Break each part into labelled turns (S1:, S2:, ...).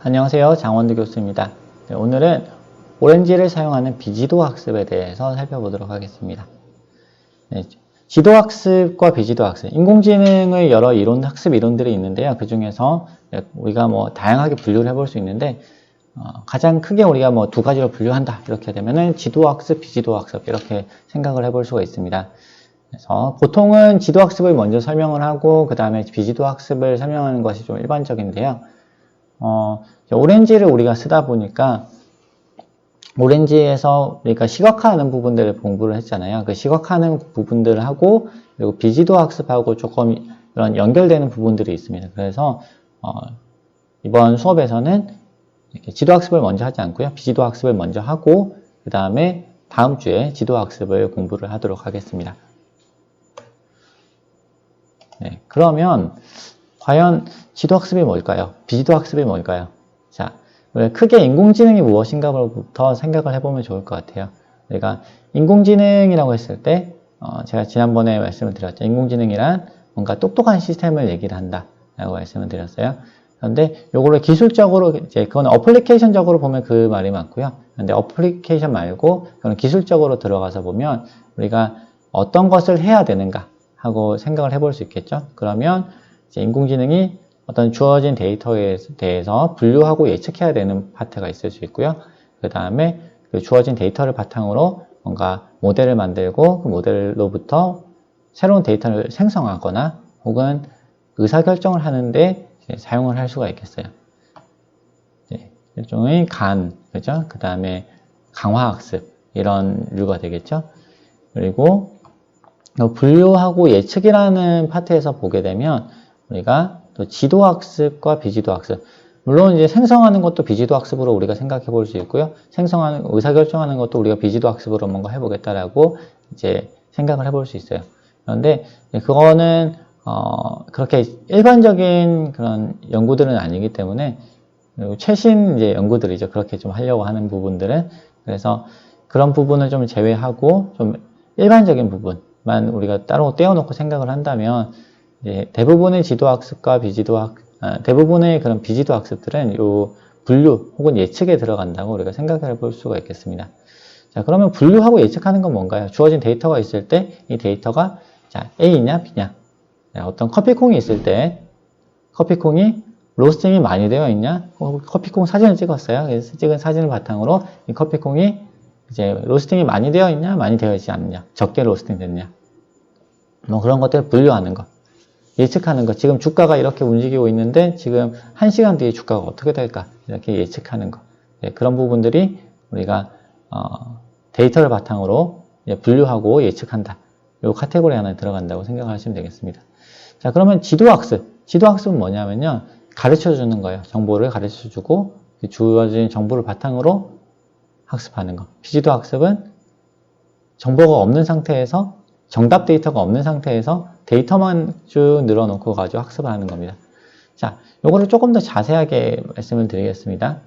S1: 안녕하세요. 장원두 교수입니다. 네, 오늘은 오렌지를 사용하는 비지도 학습에 대해서 살펴보도록 하겠습니다. 네, 지도 학습과 비지도 학습, 인공지능의 여러 이론, 학습 이론들이 있는데요. 그 중에서 우리가 뭐 다양하게 분류를 해볼 수 있는데, 어, 가장 크게 우리가 뭐 두 가지로 분류한다. 이렇게 되면은 지도 학습, 비지도 학습, 이렇게 생각을 해볼 수가 있습니다. 그래서 보통은 지도 학습을 먼저 설명을 하고, 그 다음에 비지도 학습을 설명하는 것이 좀 일반적인데요. 어, 오렌지를 우리가 쓰다 보니까 오렌지에서 우리가 시각화하는 부분들을 공부를 했잖아요. 그 시각화하는 부분들을 하고 그리고 비지도 학습하고 조금 이런 연결되는 부분들이 있습니다. 그래서 어, 이번 수업에서는 이렇게 지도 학습을 먼저 하지 않고요. 비지도 학습을 먼저 하고 그 다음에 다음 주에 지도 학습을 공부를 하도록 하겠습니다. 네, 그러면 과연 지도학습이 뭘까요? 비지도학습이 뭘까요? 자, 크게 인공지능이 무엇인가부터 생각을 해보면 좋을 것 같아요. 우리가 인공지능이라고 했을 때, 어, 제가 지난번에 말씀을 드렸죠. 인공지능이란 뭔가 똑똑한 시스템을 얘기를 한다라고 말씀을 드렸어요. 그런데 요거를 기술적으로 이제 그건 어플리케이션적으로 보면 그 말이 맞고요. 근데 어플리케이션 말고 그런 기술적으로 들어가서 보면 우리가 어떤 것을 해야 되는가 하고 생각을 해볼 수 있겠죠. 그러면 인공지능이 어떤 주어진 데이터에 대해서 분류하고 예측해야 되는 파트가 있을 수 있고요. 그 다음에 그 주어진 데이터를 바탕으로 뭔가 모델을 만들고 그 모델로부터 새로운 데이터를 생성하거나 혹은 의사결정을 하는데 사용을 할 수가 있겠어요. 일종의 간, 그죠? 그 다음에 강화학습, 이런 류가 되겠죠? 그리고 분류하고 예측이라는 파트에서 보게 되면 우리가 또 지도학습과 비지도학습. 물론 이제 생성하는 것도 비지도학습으로 우리가 생각해 볼 수 있고요. 생성하는, 의사결정하는 것도 우리가 비지도학습으로 뭔가 해보겠다라고 이제 생각을 해볼 수 있어요. 그런데 그거는, 어, 그렇게 일반적인 그런 연구들은 아니기 때문에 최신 이제 연구들이죠. 그렇게 좀 하려고 하는 부분들은. 그래서 그런 부분을 좀 제외하고 좀 일반적인 부분만 우리가 따로 떼어놓고 생각을 한다면 예, 대부분의 지도학습과 비지도학, 아, 대부분의 그런 비지도학습들은 요 분류 혹은 예측에 들어간다고 우리가 생각해 볼 수가 있겠습니다. 자, 그러면 분류하고 예측하는 건 뭔가요? 주어진 데이터가 있을 때 이 데이터가 자, A냐, B냐. 자, 어떤 커피콩이 있을 때 커피콩이 로스팅이 많이 되어 있냐? 어, 커피콩 사진을 찍었어요. 그래서 찍은 사진을 바탕으로 이 커피콩이 이제 로스팅이 많이 되어 있냐, 많이 되어 있지 않느냐, 적게 로스팅 됐냐. 뭐 그런 것들을 분류하는 것. 예측하는 것. 지금 주가가 이렇게 움직이고 있는데 지금 한시간 뒤에 주가가 어떻게 될까? 이렇게 예측하는 것. 네, 그런 부분들이 우리가 어, 데이터를 바탕으로 분류하고 예측한다. 이 카테고리 안에 들어간다고 생각하시면 되겠습니다. 자, 그러면 지도학습. 지도학습은 뭐냐면요. 가르쳐 주는 거예요. 정보를 가르쳐 주고 그 주어진 정보를 바탕으로 학습하는 거. 비지도 학습은 정보가 없는 상태에서 정답 데이터가 없는 상태에서 데이터만 쭉 늘어놓고 가지고 학습을 하는 겁니다. 자, 요거를 조금 더 자세하게 말씀을 드리겠습니다.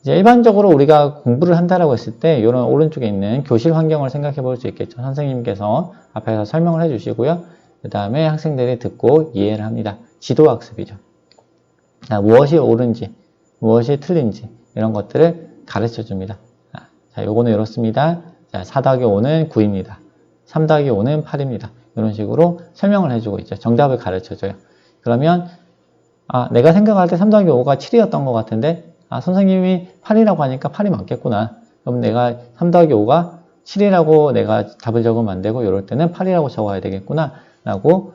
S1: 이제 일반적으로 우리가 공부를 한다라고 했을 때 이런 오른쪽에 있는 교실 환경을 생각해 볼 수 있겠죠. 선생님께서 앞에서 설명을 해 주시고요. 그 다음에 학생들이 듣고 이해를 합니다. 지도 학습이죠. 자, 무엇이 옳은지, 무엇이 틀린지 이런 것들을 가르쳐 줍니다. 자, 요거는 이렇습니다. 자, 4 더하기 5는 9입니다. 3 더하기 5는 8입니다. 이런 식으로 설명을 해주고 있죠. 정답을 가르쳐줘요. 그러면 아 내가 생각할 때 3 더하기 5가 7이었던 것 같은데 아 선생님이 8이라고 하니까 8이 맞겠구나. 그럼 내가 3 더하기 5가 7이라고 내가 답을 적으면 안 되고 이럴 때는 8이라고 적어야 되겠구나 라고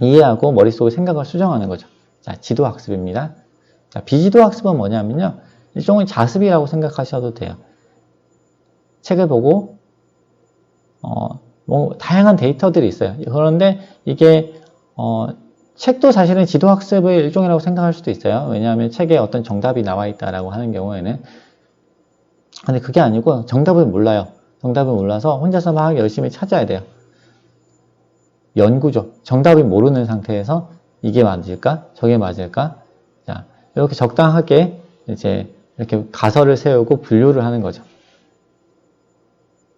S1: 이해하고 머릿속에 생각을 수정하는 거죠. 자, 지도학습입니다. 자, 비지도학습은 뭐냐면요. 일종의 자습이라고 생각하셔도 돼요. 책을 보고 어, 뭐 다양한 데이터들이 있어요. 그런데 이게 어, 책도 사실은 지도학습의 일종이라고 생각할 수도 있어요. 왜냐하면 책에 어떤 정답이 나와 있다라고 하는 경우에는 근데 그게 아니고 정답을 몰라요. 정답을 몰라서 혼자서 막 열심히 찾아야 돼요. 연구죠. 정답을 모르는 상태에서 이게 맞을까? 저게 맞을까? 자, 이렇게 적당하게 이제 이렇게 가설을 세우고 분류를 하는 거죠.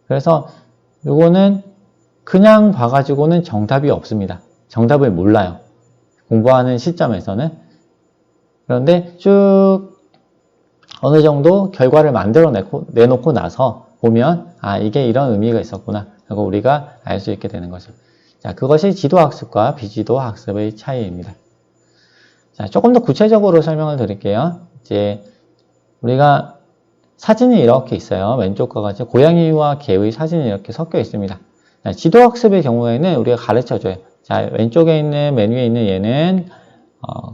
S1: 그래서 요거는 그냥 봐가지고는 정답이 없습니다. 정답을 몰라요. 공부하는 시점에서는. 그런데 쭉 어느 정도 결과를 만들어 내고, 내놓고 나서 보면 아 이게 이런 의미가 있었구나 하고 우리가 알 수 있게 되는 거죠. 자 그것이 지도학습과 비지도학습의 차이입니다. 자 조금 더 구체적으로 설명을 드릴게요. 이제 우리가 사진이 이렇게 있어요. 왼쪽과 같이 고양이와 개의 사진이 이렇게 섞여 있습니다. 자, 지도학습의 경우에는 우리가 가르쳐줘요. 자, 왼쪽에 있는 맨 위에 있는 얘는 어,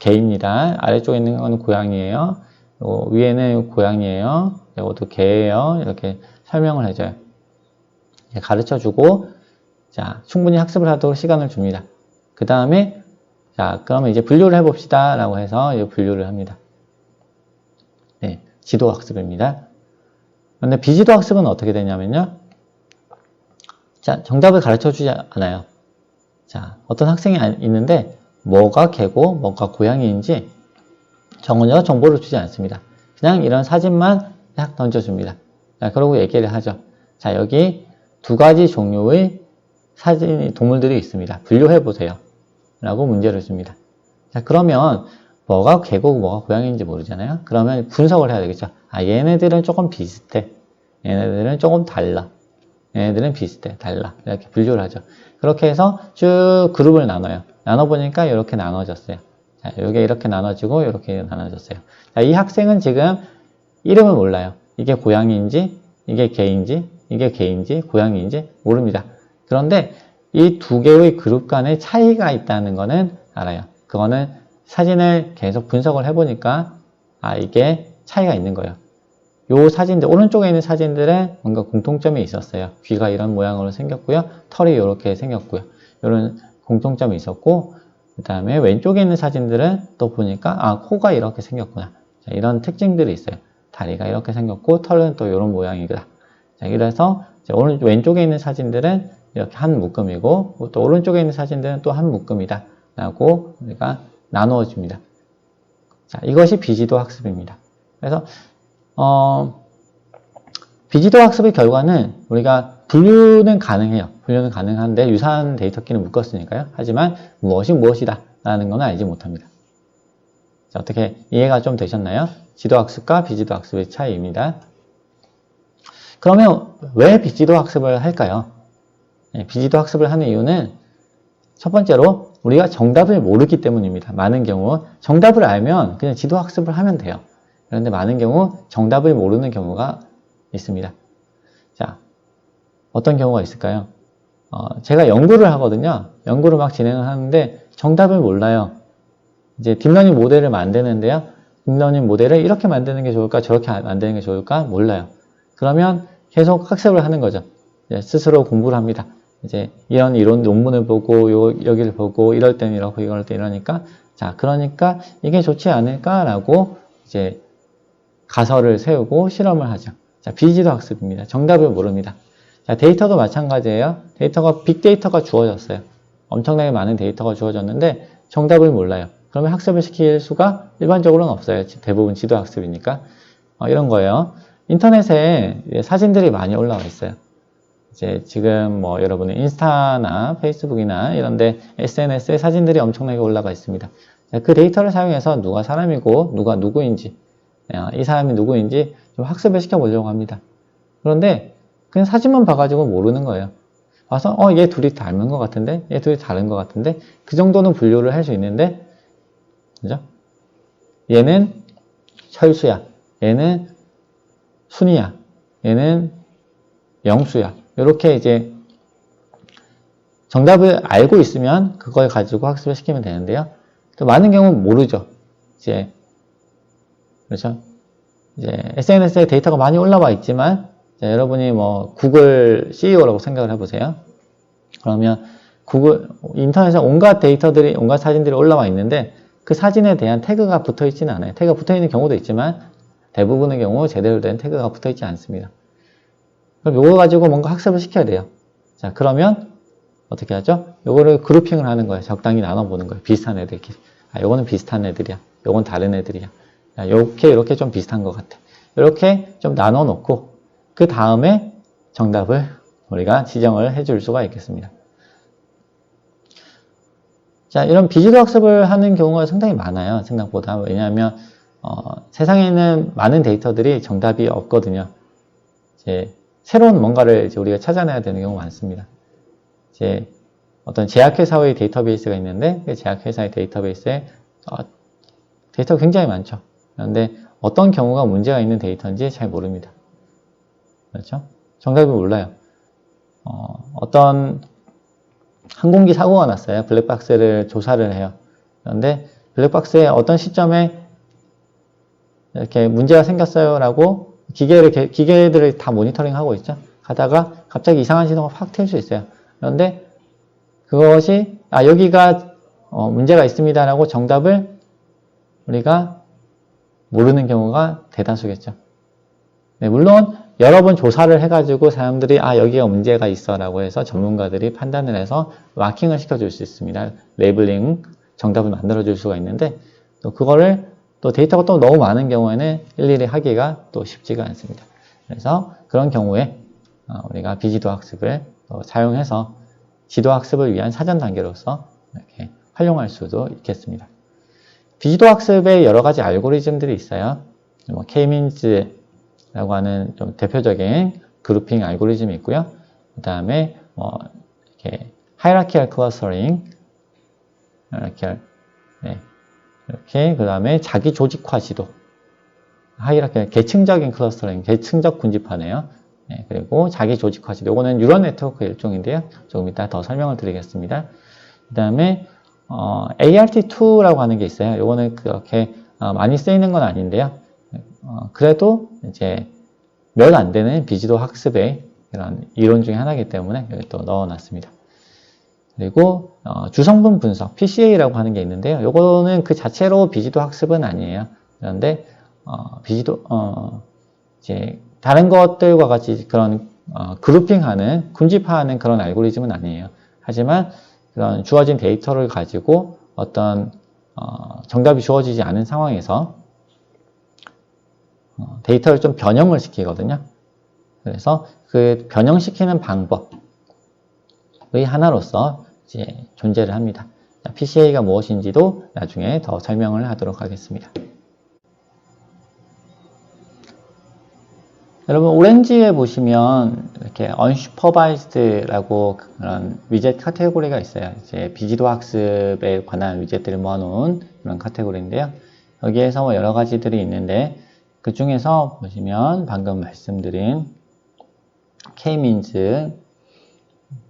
S1: 개입니다. 아래쪽에 있는 건 고양이에요. 요 위에는 고양이에요. 이것도 개예요. 이렇게 설명을 해줘요. 가르쳐주고 자 충분히 학습을 하도록 시간을 줍니다. 그 다음에 자 그러면 이제 분류를 해봅시다 라고 해서 이제 분류를 합니다. 네, 지도 학습입니다. 그런데 비지도 학습은 어떻게 되냐면요. 자 정답을 가르쳐 주지 않아요. 자 어떤 학생이 안- 있는데 뭐가 개고 뭐가 고양이인지 정원이가 정보를 주지 않습니다. 그냥 이런 사진만 딱 던져줍니다. 자, 그러고 얘기를 하죠. 자, 여기 두 가지 종류의 사진, 동물들이 있습니다. 분류해 보세요. 라고 문제를 줍니다. 자, 그러면 뭐가 개고 뭐가 고양이인지 모르잖아요. 그러면 분석을 해야 되겠죠. 아, 얘네들은 조금 비슷해. 얘네들은 조금 달라. 얘네들은 비슷해. 달라. 이렇게 분류를 하죠. 그렇게 해서 쭉 그룹을 나눠요. 나눠보니까 이렇게 나눠졌어요. 자, 이게 이렇게 나눠지고 이렇게 나눠졌어요. 자, 이 학생은 지금 이름을 몰라요. 이게 고양이인지, 이게 개인지, 이게 개인지, 고양이인지 모릅니다. 그런데 이 두 개의 그룹 간의 차이가 있다는 거는 알아요. 그거는 사진을 계속 분석을 해보니까 아, 이게 차이가 있는 거예요. 요 사진들, 오른쪽에 있는 사진들은 뭔가 공통점이 있었어요. 귀가 이런 모양으로 생겼고요. 털이 이렇게 생겼고요. 이런 공통점이 있었고, 그 다음에 왼쪽에 있는 사진들은 또 보니까 아 코가 이렇게 생겼구나 자, 이런 특징들이 있어요 다리가 이렇게 생겼고 털은 또 이런 모양이다 자, 그래서 오른 왼쪽에 있는 사진들은 이렇게 한 묶음이고 또 오른쪽에 있는 사진들은 또 한 묶음이다 라고 우리가 나누어 줍니다 자 이것이 비지도 학습입니다 그래서 어, 비지도 학습의 결과는 우리가 분류는 가능해요. 분류는 가능한데 유사한 데이터 끼는 묶었으니까요. 하지만 무엇이 무엇이다 라는 건 알지 못합니다. 자, 어떻게 이해가 좀 되셨나요? 지도 학습과 비지도 학습의 차이입니다. 그러면 왜 비지도 학습을 할까요? 네, 비지도 학습을 하는 이유는 첫 번째로 우리가 정답을 모르기 때문입니다. 많은 경우 정답을 알면 그냥 지도 학습을 하면 돼요. 그런데 많은 경우 정답을 모르는 경우가 있습니다. 자, 어떤 경우가 있을까요? 어, 제가 연구를 하거든요. 연구를 막 진행을 하는데 정답을 몰라요. 이제 딥러닝 모델을 만드는데요. 딥러닝 모델을 이렇게 만드는 게 좋을까, 저렇게 만드는 게 좋을까 몰라요. 그러면 계속 학습을 하는 거죠. 스스로 공부를 합니다. 이제 이런 이론 논문을 보고 요, 여기를 보고 이럴 땐 이렇고 이럴 때 이러니까 자 그러니까 이게 좋지 않을까라고 이제 가설을 세우고 실험을 하죠. 자 비지도 학습입니다. 정답을 모릅니다. 자 데이터도 마찬가지예요. 데이터가 빅데이터가 주어졌어요. 엄청나게 많은 데이터가 주어졌는데 정답을 몰라요. 그러면 학습을 시킬 수가 일반적으로는 없어요. 대부분 지도 학습이니까 어, 이런 거예요. 인터넷에 사진들이 많이 올라와 있어요. 이제 지금 뭐 여러분의 인스타나 페이스북이나 이런데 SNS에 사진들이 엄청나게 올라가 있습니다. 그 데이터를 사용해서 누가 사람이고 누가 누구인지 어, 이 사람이 누구인지 좀 학습을 시켜보려고 합니다. 그런데 그냥 사진만 봐가지고 모르는 거예요. 와서 어 얘 둘이 닮은 것 같은데 얘 둘이 다른 것 같은데 그 정도는 분류를 할 수 있는데 그죠? 얘는 철수야. 얘는 순이야. 얘는 영수야. 이렇게 이제 정답을 알고 있으면 그걸 가지고 학습을 시키면 되는데요. 또 많은 경우는 모르죠. 이제 그렇죠. 이제 SNS에 데이터가 많이 올라와 있지만 자, 여러분이 뭐 구글 CEO라고 생각을 해보세요. 그러면 구글 인터넷에 온갖 데이터들이 온갖 사진들이 올라와 있는데 그 사진에 대한 태그가 붙어 있지는 않아요. 태그가 붙어 있는 경우도 있지만 대부분의 경우 제대로 된 태그가 붙어 있지 않습니다. 그럼 이거 가지고 뭔가 학습을 시켜야 돼요. 자, 그러면 어떻게 하죠? 요거를 그룹핑을 하는 거예요. 적당히 나눠보는 거예요. 비슷한 애들끼리. 아, 요거는 비슷한 애들이야. 요건 다른 애들이야. 야, 요렇게, 이렇게 좀 비슷한 것 같아. 이렇게 좀 나눠 놓고, 그 다음에 정답을 우리가 지정을 해줄 수가 있겠습니다. 자, 이런 비지도 학습을 하는 경우가 상당히 많아요. 생각보다. 왜냐하면, 어, 세상에는 많은 데이터들이 정답이 없거든요. 이제, 새로운 뭔가를 이제 우리가 찾아내야 되는 경우가 많습니다. 이제, 어떤 제약회사의 데이터베이스가 있는데, 그 제약회사의 데이터베이스에, 어, 데이터가 굉장히 많죠. 그런데 어떤 경우가 문제가 있는 데이터인지 잘 모릅니다. 그렇죠? 정답을 몰라요. 어, 어떤 항공기 사고가 났어요. 블랙박스를 조사를 해요. 그런데 블랙박스에 어떤 시점에 이렇게 문제가 생겼어요라고 기계를 기계들을 다 모니터링 하고 있죠. 가다가 갑자기 이상한 신호가 확 튈 수 있어요. 그런데 그것이 아 여기가 어, 문제가 있습니다라고 정답을 우리가 모르는 경우가 대다수겠죠. 네, 물론 여러 번 조사를 해가지고 사람들이 아 여기가 문제가 있어라고 해서 전문가들이 판단을 해서 마킹을 시켜줄 수 있습니다. 레이블링 정답을 만들어줄 수가 있는데 또 그거를 또 데이터가 또 너무 많은 경우에는 일일이 하기가 또 쉽지가 않습니다. 그래서 그런 경우에 어, 우리가 비지도 학습을 사용해서 지도 학습을 위한 사전 단계로서 이렇게 활용할 수도 있겠습니다. 비지도 학습에 여러 가지 알고리즘들이 있어요. 뭐 K-means라고 하는 좀 대표적인 그룹핑 알고리즘이 있고요. 그 다음에 뭐 이렇게 hierarchical clustering, 네. 이렇게 그 다음에 자기 조직화 지도, 하이라키 계층적인 클러스터링, 계층적 군집화네요. 네, 그리고 자기 조직화 지도, 이거는 뉴럴 네트워크 일종인데요. 조금 이따 더 설명을 드리겠습니다. 그 다음에 어, ART2라고 하는 게 있어요. 요거는 그렇게 어, 많이 쓰이는 건 아닌데요. 어, 그래도 이제 몇 안 되는 비지도 학습의 이런 이론 중에 하나이기 때문에 여기 또 넣어놨습니다. 그리고 어, 주성분 분석, PCA라고 하는 게 있는데요. 요거는 그 자체로 비지도 학습은 아니에요. 그런데 어, 비지도 어, 이제 다른 것들과 같이 그런 어, 그룹핑하는, 군집화하는 그런 알고리즘은 아니에요. 하지만 그런 주어진 데이터를 가지고 어떤 어, 정답이 주어지지 않은 상황에서 어, 데이터를 좀 변형을 시키거든요. 그래서 그 변형시키는 방법의 하나로서 이제 존재를 합니다. PCA가 무엇인지도 나중에 더 설명을 하도록 하겠습니다. 여러분 오렌지에 보시면 이렇게 unsupervised라고 그런 위젯 카테고리가 있어요. 이제 비지도 학습에 관한 위젯들을 모아놓은 그런 카테고리인데요. 여기에서 뭐 여러 가지들이 있는데 그 중에서 보시면 방금 말씀드린 K-means,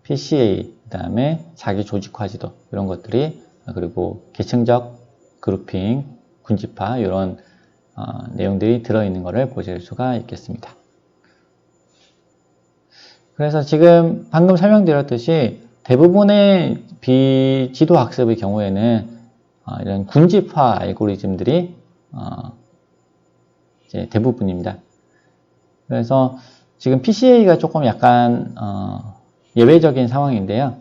S1: PCA, 그 다음에 자기 조직화 지도 이런 것들이 그리고 계층적 그룹핑, 군집화 이런 어, 내용들이 들어있는 것을 보실 수가 있겠습니다. 그래서 지금 방금 설명드렸듯이 대부분의 비지도 학습의 경우에는 어, 이런 군집화 알고리즘들이 어, 대부분입니다. 그래서 지금 PCA가 조금 약간 어, 예외적인 상황인데요.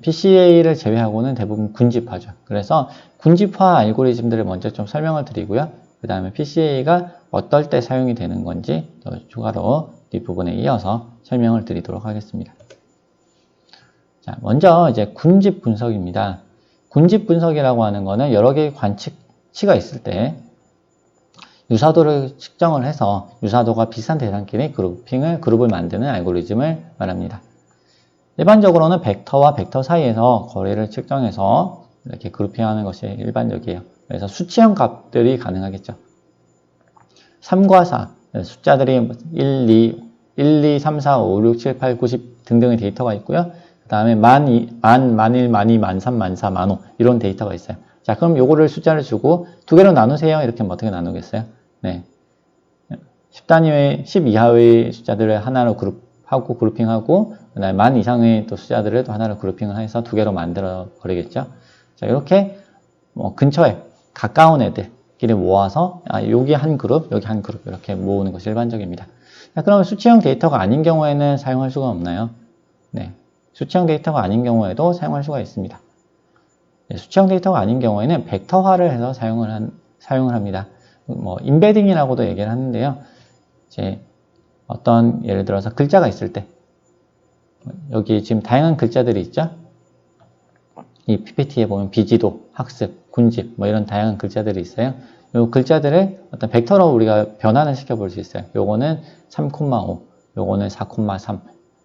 S1: PCA를 제외하고는 대부분 군집화죠. 그래서 군집화 알고리즘들을 먼저 좀 설명을 드리고요. 그 다음에 PCA가 어떨 때 사용이 되는 건지 또 추가로 뒷부분에 이어서 설명을 드리도록 하겠습니다. 자, 먼저 이제 군집 분석입니다. 군집 분석이라고 하는 것은 여러 개의 관측치가 있을 때 유사도를 측정을 해서 유사도가 비슷한 대상끼리 그룹핑을 그룹을 만드는 알고리즘을 말합니다. 일반적으로는 벡터와 벡터 사이에서 거리를 측정해서 이렇게 그룹핑하는 것이 일반적이에요. 그래서 수치형 값들이 가능하겠죠. 3과 4, 숫자들이 1, 2, 1, 2, 3, 4, 5, 6, 7, 8, 9, 10 등등의 데이터가 있고요. 그 다음에 만, 이, 만, 만일, 만이, 만삼, 만사, 만오 이런 데이터가 있어요. 자, 그럼 요거를 숫자를 주고 두 개로 나누세요. 이렇게 하면 어떻게 나누겠어요? 네. 10단위의, 10 이하의 숫자들을 하나로 그룹하고 그룹핑하고 그 다음에 만 이상의 또 숫자들을 또 하나로 그룹핑을 해서 두 개로 만들어 버리겠죠. 자, 이렇게 뭐 근처에 가까운 애들 끼리 모아서 아, 여기 한 그룹, 여기 한 그룹 이렇게 모으는 것이 일반적입니다. 자, 그러면 수치형 데이터가 아닌 경우에는 사용할 수가 없나요? 네. 수치형 데이터가 아닌 경우에도 사용할 수가 있습니다. 네, 수치형 데이터가 아닌 경우에는 벡터화를 해서 사용을 한, 사용을 합니다. 뭐, 인베딩이라고도 얘기를 하는데요. 이제 어떤, 예를 들어서 글자가 있을 때, 여기 지금 다양한 글자들이 있죠? 이 PPT에 보면 비지도, 학습, 군집 뭐 이런 다양한 글자들이 있어요. 요 글자들을 어떤 벡터로 우리가 변환을 시켜볼 수 있어요. 요거는 3,5, 요거는 4,3,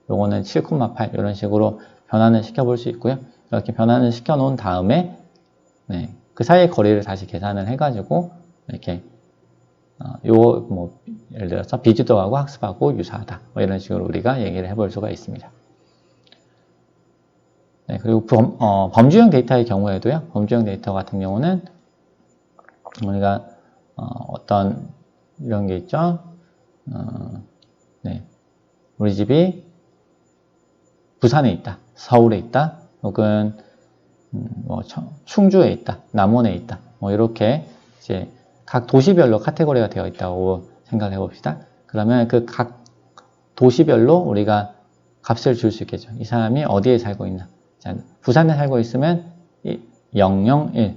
S1: 요거는 7,8 이런 식으로 변환을 시켜볼 수 있고요. 이렇게 변환을 시켜 놓은 다음에 네, 그 사이의 거리를 다시 계산을 해가지고 이렇게 어, 요뭐 예를 들어서 비지도하고 학습하고 유사하다 뭐 이런 식으로 우리가 얘기를 해볼 수가 있습니다. 네, 그리고 범, 어, 범주형 데이터의 경우에도요. 범주형 데이터 같은 경우는 우리가 어, 떤 이런 게 있죠. 어, 네, 우리 집이 부산에 있다, 서울에 있다, 혹은 음, 뭐 충주에 있다, 남원에 있다, 뭐 이렇게 이제 각 도시별로 카테고리가 되어 있다고 생각해 봅시다. 그러면 그 각 도시별로 우리가 값을 줄 수 있겠죠. 이 사람이 어디에 살고 있나. 자, 부산에 살고 있으면 001,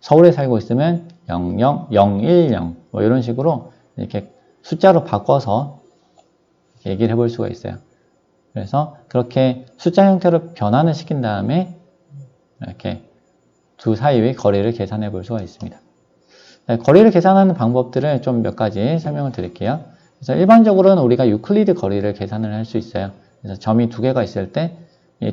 S1: 서울에 살고 있으면 00, 010, 뭐 이런 식으로 이렇게 숫자로 바꿔서 얘기를 해볼 수가 있어요. 그래서 그렇게 숫자 형태로 변환을 시킨 다음에 이렇게 두 사이의 거리를 계산해 볼 수가 있습니다. 네, 거리를 계산하는 방법들을 좀 몇 가지 설명을 드릴게요. 그래서 일반적으로는 우리가 유클리드 거리를 계산을 할 수 있어요. 그래서 점이 두 개가 있을 때이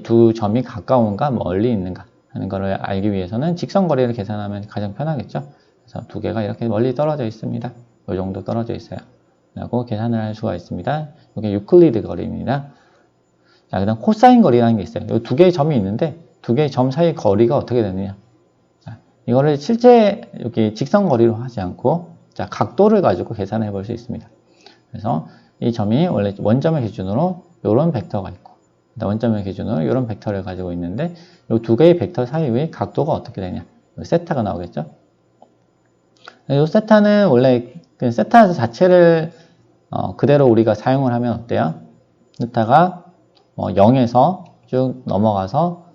S1: 두 점이 가까운가 멀리 있는가 하는 것을 알기 위해서는 직선 거리를 계산하면 가장 편하겠죠. 그래서 두 개가 이렇게 멀리 떨어져 있습니다. 이 정도 떨어져 있어요. 라고 계산을 할 수가 있습니다. 이게 유클리드 거리입니다. 자, 그 다음 코사인 거리라는 게 있어요. 이 두 개의 점이 있는데 두 개의 점 사이 거리가 어떻게 되느냐. 자, 이거를 실제 여기 직선 거리로 하지 않고 자, 각도를 가지고 계산해 볼 수 있습니다. 그래서 이 점이 원래 원점을 기준으로 이런 벡터가 있고 원점을 기준으로 이런 벡터를 가지고 있는데 이 두 개의 벡터 사이의 각도가 어떻게 되냐 세타가 나오겠죠 이 세타는 원래 그 세타 자체를 어, 그대로 우리가 사용을 하면 어때요? 세타가 뭐 0에서 쭉 넘어가서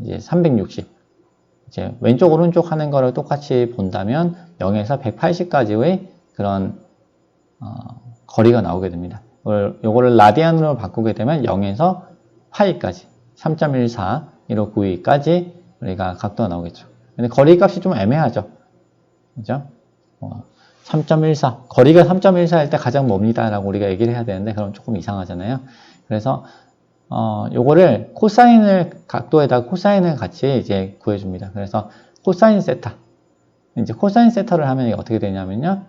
S1: 이제 360 이제 왼쪽 오른쪽 하는 거를 똑같이 본다면 0에서 180까지의 그런 어, 거리가 나오게 됩니다. 이걸, 요거를 라디안으로 바꾸게 되면 0에서 파이까지 3.14, 1592까지 우리가 각도가 나오겠죠. 근데 거리 값이 좀 애매하죠. 그죠? 어, 3.14. 거리가 3.14일 때 가장 멉니다. 라고 우리가 얘기를 해야 되는데, 그럼 조금 이상하잖아요. 그래서, 어, 요거를 코사인을, 각도에다가 코사인을 같이 이제 구해줍니다. 그래서 코사인 세타. 이제 코사인 세타를 하면 이게 어떻게 되냐면요.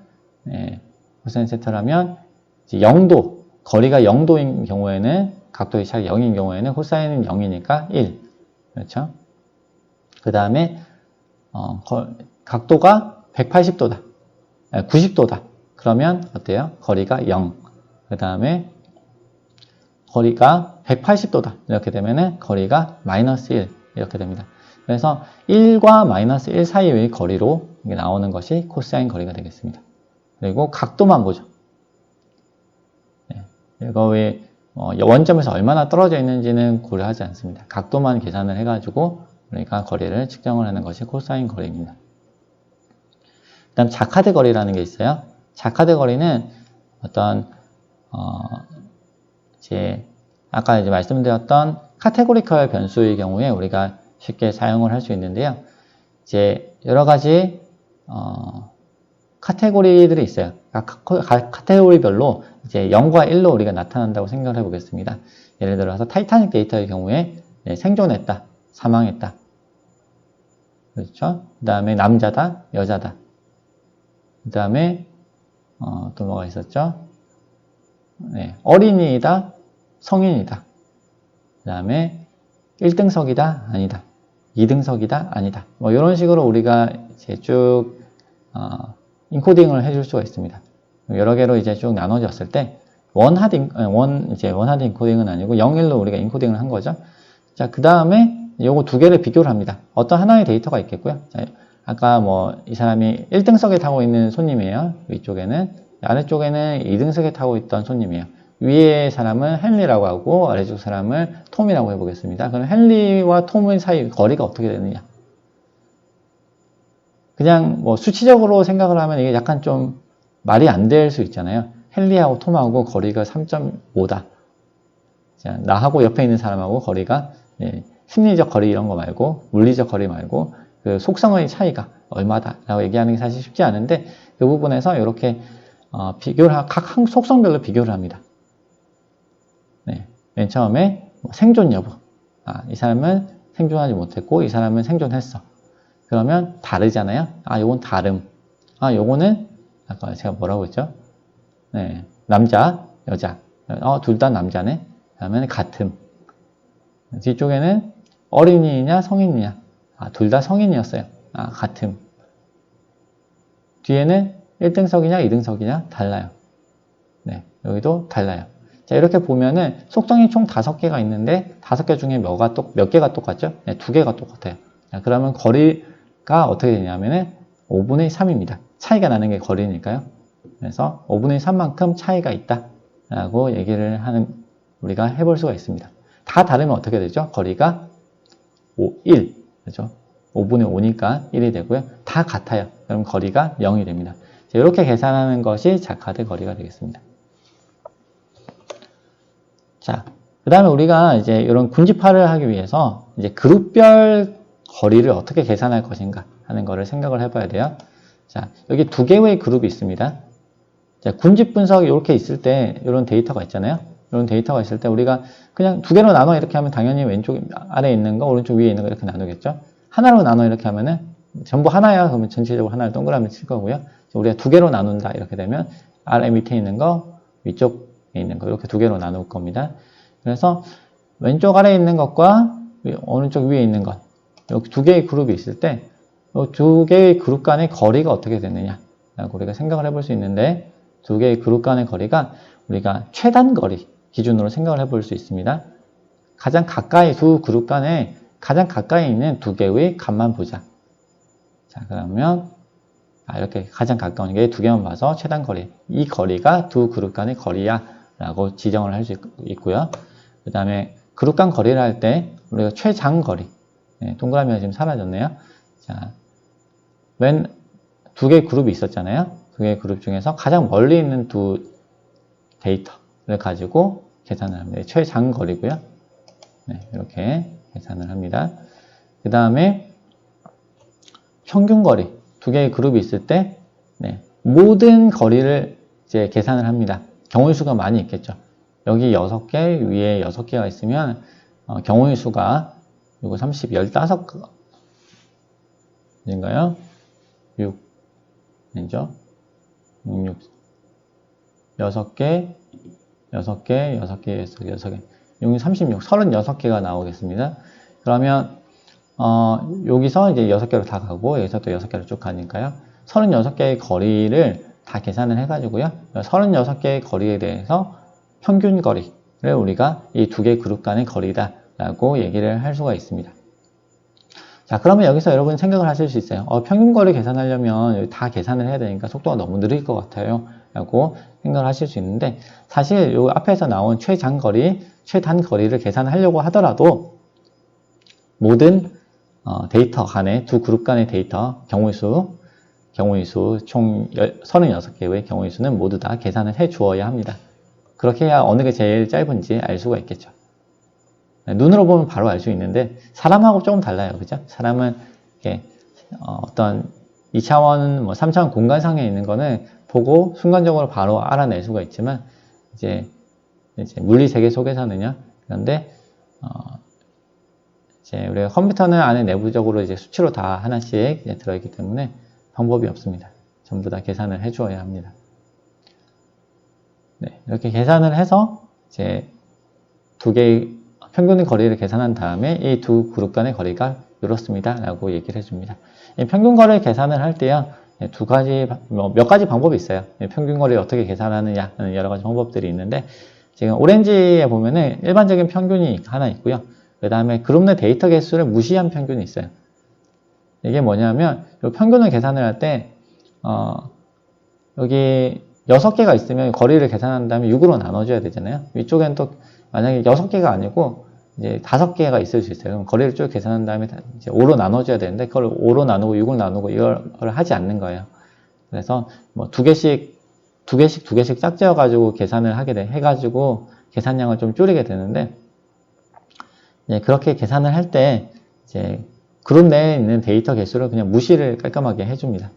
S1: 예, 코사인 세타를 하면, 이제 0도, 거리가 0도인 경우에는 각도의 차이 0인 경우에는 코사인은 0이니까 1. 그렇죠? 그 다음에 어, 각도가 180도다. 90도다. 그러면 어때요? 거리가 0. 그 다음에 거리가 180도다. 이렇게 되면은 거리가 마이너스 1. 이렇게 됩니다. 그래서 1과 마이너스 1 사이의 거리로 나오는 것이 코사인 거리가 되겠습니다. 그리고 각도만 보죠. 네. 이거 왜 어, 원점에서 얼마나 떨어져 있는지는 고려하지 않습니다. 각도만 계산을 해가지고 우리가 거리를 측정을 하는 것이 코사인 거리입니다. 그 다음 자카드 거리라는 게 있어요. 자카드 거리는 어떤 어, 이제 아까 이제 말씀드렸던 카테고리컬 변수의 경우에 우리가 쉽게 사용을 할 수 있는데요. 이제 여러 가지 어, 카테고리들이 있어요. 카테고리별로 이제 0과 1로 우리가 나타난다고 생각을 해보겠습니다. 예를 들어서 타이타닉 데이터의 경우에 네, 생존했다, 사망했다. 그렇죠? 그 다음에 남자다, 여자다. 그 다음에 어, 또 뭐가 있었죠? 네, 어린이다, 성인이다. 그 다음에 1등석이다, 아니다. 2등석이다, 아니다. 뭐 이런 식으로 우리가 이제 쭉 어, 인코딩을 해줄 수가 있습니다. 여러 개로 이제 쭉 나눠졌을 때 원 하드 원 이제 원 하드 인코딩은 아니고 0일로 우리가 인코딩을 한 거죠. 자, 그 다음에 요거 두 개를 비교를 합니다. 어떤 하나의 데이터가 있겠고요. 자, 아까 뭐 이 사람이 1등석에 타고 있는 손님이에요. 위쪽에는 아래쪽에는 2등석에 타고 있던 손님이에요. 위에 사람은 헨리라고 하고 아래쪽 사람을 톰이라고 해보겠습니다. 그럼 헨리와 톰의 사이 거리가 어떻게 되느냐? 그냥 뭐 수치적으로 생각을 하면 이게 약간 좀 말이 안 될 수 있잖아요. 헨리하고 톰하고 거리가 3.5다. 자, 나하고 옆에 있는 사람하고 거리가 예, 심리적 거리 이런 거 말고 물리적 거리 말고 그 속성의 차이가 얼마다라고 얘기하는 게 사실 쉽지 않은데 그 부분에서 이렇게 어, 비교를 하- 각 항- 속성별로 비교를 합니다. 네, 맨 처음에 뭐 생존 여부. 아, 이 사람은 생존하지 못했고 이 사람은 생존했어. 그러면 다르잖아요. 아, 요건 다름. 아, 요거는 아까 제가 뭐라고 했죠? 네, 남자, 여자. 어, 둘 다 남자네. 그러면 같음. 뒤쪽에는 어린이냐 성인이냐. 아, 둘 다 성인이었어요. 아, 같음. 뒤에는 1등석이냐 2등석이냐 달라요. 네, 여기도 달라요. 자, 이렇게 보면은 속성이 총 다섯 개가 있는데 다섯 개 중에 몇 개가 똑같죠? 네, 두 개가 똑같아요. 자, 그러면 거리 가 어떻게 되냐면은 5분의 3입니다. 차이가 나는 게 거리니까요. 그래서 5분의 3만큼 차이가 있다. 라고 얘기를 하는, 우리가 해볼 수가 있습니다. 다 다르면 어떻게 되죠? 거리가 5, 1. 그죠? 5분의 5니까 1이 되고요. 다 같아요. 그럼 거리가 0이 됩니다. 자, 이렇게 계산하는 것이 자카드 거리가 되겠습니다. 자, 그 다음에 우리가 이제 이런 군집화를 하기 위해서 이제 그룹별 거리를 어떻게 계산할 것인가 하는 거를 생각을 해봐야 돼요. 자, 여기 두 개의 그룹이 있습니다. 자, 군집 분석이 이렇게 있을 때 이런 데이터가 있잖아요. 이런 데이터가 있을 때 우리가 그냥 두 개로 나눠 이렇게 하면 당연히 왼쪽 아래에 있는 거, 오른쪽 위에 있는 거 이렇게 나누겠죠. 하나로 나눠 이렇게 하면은 전부 하나야 그러면 전체적으로 하나를 동그라미 칠 거고요. 우리가 두 개로 나눈다 이렇게 되면 아래 밑에 있는 거, 위쪽에 있는 거 이렇게 두 개로 나눌 겁니다. 그래서 왼쪽 아래에 있는 것과 위- 오른쪽 위에 있는 것 이렇게 두 개의 그룹이 있을 때 두 개의 그룹 간의 거리가 어떻게 되느냐라고 우리가 생각을 해볼 수 있는데 두 개의 그룹 간의 거리가 우리가 최단 거리 기준으로 생각을 해볼 수 있습니다. 가장 가까이 두 그룹 간에 가장 가까이 있는 두 개의 값만 보자. 자 그러면 아, 이렇게 가장 가까운 게 두 개만 봐서 최단 거리. 이 거리가 두 그룹 간의 거리야 라고 지정을 할 수 있고요. 그 다음에 그룹 간 거리를 할 때 우리가 최장 거리. 네, 동그라미가 지금 사라졌네요. 자, 왼두 개의 그룹이 있었잖아요. 두 개의 그룹 중에서 가장 멀리 있는 두 데이터를 가지고 계산을 합니다. 최장 거리고요. 네, 이렇게 계산을 합니다. 그 다음에 평균 거리 두 개의 그룹이 있을 때 네, 모든 거리를 이제 계산을 합니다. 경우의 수가 많이 있겠죠. 여기 6개, 위에 6개가 있으면 어, 경우의 수가 이거 30, 15인가요? 6, 이죠 6, 6, 6개, 6개, 6개, 6개, 6개. 여기 36, 36개가 나오겠습니다. 그러면 어, 여기서 이제 6개로 다 가고 여기서 또 6개로 쭉 가니까요. 36개의 거리를 다 계산을 해가지고요. 36개의 거리에 대해서 평균 거리를 우리가 이 두 개 그룹 간의 거리다 라고 얘기를 할 수가 있습니다. 자, 그러면 여기서 여러분 생각을 하실 수 있어요. 어, 평균 거리 계산하려면 다 계산을 해야 되니까 속도가 너무 느릴 것 같아요. 라고 생각을 하실 수 있는데, 사실 요 앞에서 나온 최장거리, 최단거리를 계산하려고 하더라도, 모든 어, 데이터 간의 두 그룹 간의 데이터 경우의 수, 경우의 수, 총 36개의 경우의 수는 모두 다 계산을 해 주어야 합니다. 그렇게 해야 어느 게 제일 짧은지 알 수가 있겠죠. 네, 눈으로 보면 바로 알 수 있는데 사람하고 조금 달라요. 그죠? 사람은 이렇게 어, 떤 2차원, 뭐 3차원 공간상에 있는 거는 보고 순간적으로 바로 알아낼 수가 있지만 이제, 이제 물리 세계 속에서는요. 그런데 어, 이제 우리가 컴퓨터는 안에 내부적으로 이제 수치로 다 하나씩 들어있기 때문에 방법이 없습니다. 전부 다 계산을 해 주어야 합니다. 네, 이렇게 계산을 해서 이제 두 개의 평균의 거리를 계산한 다음에 이 두 그룹 간의 거리가 이렇습니다. 라고 얘기를 해줍니다. 이 평균 거리를 계산을 할 때요, 예, 두 가지, 뭐몇 가지 방법이 있어요. 이 평균 거리를 어떻게 계산하느냐 하는 여러 가지 방법들이 있는데, 지금 오렌지에 보면은 일반적인 평균이 하나 있고요. 그 다음에 그룹 내 데이터 개수를 무시한 평균이 있어요. 이게 뭐냐면, 이 평균을 계산을 할 때, 어, 여기 6개가 있으면 거리를 계산한 다음에 6으로 나눠줘야 되잖아요. 위쪽엔 또 만약에 6개가 아니고 이제 5개가 있을 수 있어요. 그럼 거리를 쭉 계산한 다음에 다 이제 5로 나눠줘야 되는데 그걸 5로 나누고 6을 나누고 이걸 하지 않는 거예요. 그래서 뭐 두 개씩 두 개씩 두 개씩 짝지어 가지고 계산을 하게 돼 해가지고 계산량을 좀 줄이게 되는데 예, 그렇게 계산을 할 때 이제 그룹 내에 있는 데이터 개수를 그냥 무시를 깔끔하게 해줍니다.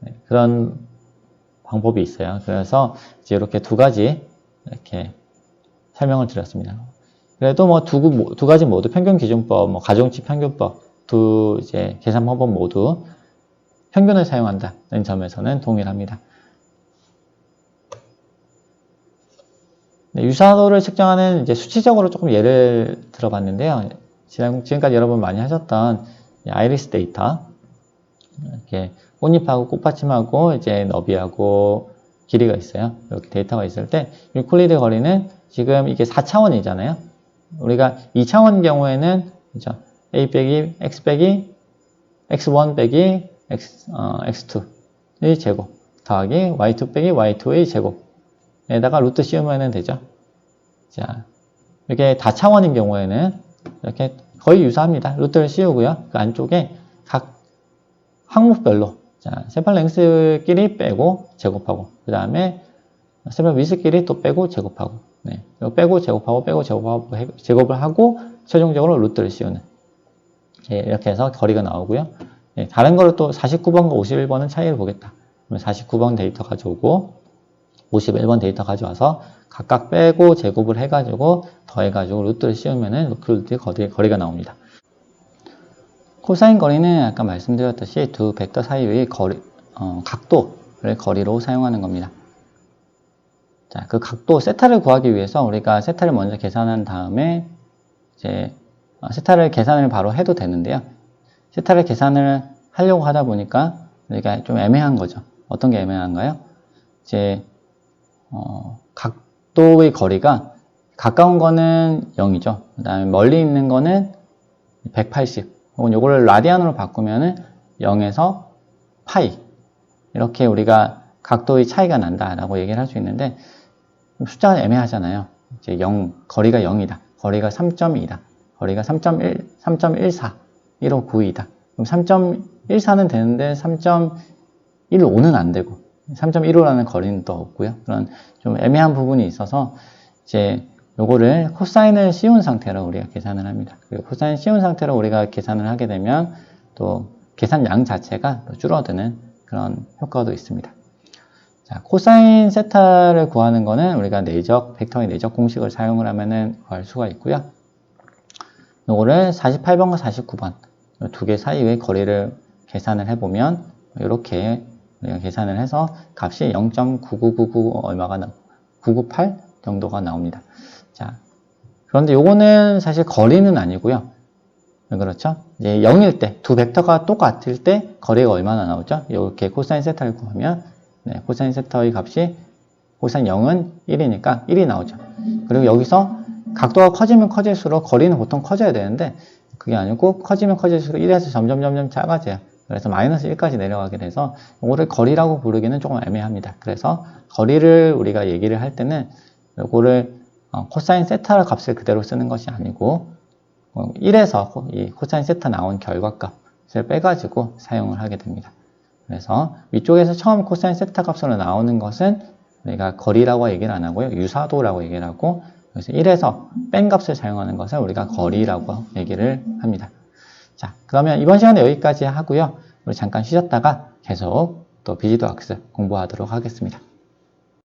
S1: 네, 그런 방법이 있어요. 그래서 이제 이렇게 두 가지 이렇게 설명을 드렸습니다. 그래도 뭐 두 두 가지 모두 평균 기준법, 뭐 가중치 평균법 두 이제 계산 방법 모두 평균을 사용한다는 점에서는 동일합니다. 네, 유사도를 측정하는 이제 수치적으로 조금 예를 들어봤는데요. 지난, 지금까지 여러분 많이 하셨던 이 아이리스 데이터. 이렇게 꽃잎하고 꽃받침하고 이제 너비하고 길이가 있어요. 이렇게 데이터가 있을 때 유클리드 거리는 지금 이게 4차원이잖아요. 우리가 2차원 경우에는 그죠? a 빼기 x 빼기 x1 빼기 x, 어, x2의 제곱 더하기 y2 빼기 y2의 제곱에다가 루트 씌우면 되죠. 자, 이렇게 다차원인 경우에는 이렇게 거의 유사합니다. 루트를 씌우고요. 그 안쪽에 각 항목별로 자, 세팔 랭스끼리 빼고 제곱하고 그 다음에 세팔 위스끼리 또 빼고 제곱하고 네, 이거 빼고 제곱하고 빼고 제곱하고 해- 제곱을 하고 최종적으로 루트를 씌우는 예, 이렇게 해서 거리가 나오고요. 예, 다른 거를 또 49번과 51번은 차이를 보겠다. 그러면 49번 데이터 가져오고 51번 데이터 가져와서 각각 빼고 제곱을 해가지고 더해가지고 루트를 씌우면은 그 루트의 거리, 거리가 나옵니다. 코사인 거리는 아까 말씀드렸듯이 두 벡터 사이의 거리, 어, 각도를 거리로 사용하는 겁니다. 자, 그 각도 세타를 구하기 위해서 우리가 세타를 먼저 계산한 다음에 이제 어, 세타를 계산을 바로 해도 되는데요. 세타를 계산을 하려고 하다 보니까 우리가 좀 애매한 거죠. 어떤 게 애매한가요? 이제 어, 각도의 거리가 가까운 거는 0이죠. 그 다음에 멀리 있는 거는 180. 혹은 요거를 라디안으로 바꾸면은 0에서 파이. 이렇게 우리가 각도의 차이가 난다라고 얘기를 할 수 있는데 숫자가 애매하잖아요. 이제 0, 거리가 0이다. 거리가 3.2다. 거리가 3.1, 3.14, 159이다. 그럼 3.14는 되는데 3.15는 안 되고 3.15라는 거리는 또 없고요. 그런 좀 애매한 부분이 있어서 이제 요거를 코사인을 씌운 상태로 우리가 계산을 합니다. 그리고 코사인 씌운 상태로 우리가 계산을 하게 되면 또 계산량 자체가 또 줄어드는 그런 효과도 있습니다. 자, 코사인 세타를 구하는 거는 우리가 내적, 벡터의 내적 공식을 사용을 하면은 구할 수가 있고요. 요거를 48번과 49번 두 개 사이의 거리를 계산을 해보면 이렇게 우리가 계산을 해서 값이 0.9999 얼마가 나, 998 정도가 나옵니다. 자, 그런데 요거는 사실 거리는 아니고요. 왜 그렇죠? 이제 0일 때, 두 벡터가 똑같을 때 거리가 얼마나 나오죠? 이렇게 코사인 세타를 구하면 네, 코사인 세타의 값이 코사인 0은 1이니까 1이 나오죠. 그리고 여기서 각도가 커지면 커질수록 거리는 보통 커져야 되는데 그게 아니고 커지면 커질수록 1에서 점점 점점 작아져요. 그래서 마이너스 1까지 내려가게 돼서 이거를 거리라고 부르기는 조금 애매합니다. 그래서 거리를 우리가 얘기를 할 때는 이거를 어, 코사인 세타 값을 그대로 쓰는 것이 아니고 1에서 이 코사인 세타 나온 결과값을 빼가지고 사용을 하게 됩니다. 그래서 위쪽에서 처음 코사인 세타 값으로 나오는 것은 우리가 거리라고 얘기를 안 하고요. 유사도라고 얘기를 하고 그래서 1에서 뺀 값을 사용하는 것을 우리가 거리라고 얘기를 합니다. 자, 그러면 이번 시간에 여기까지 하고요. 우리 잠깐 쉬셨다가 계속 또 비지도 학습 공부하도록 하겠습니다.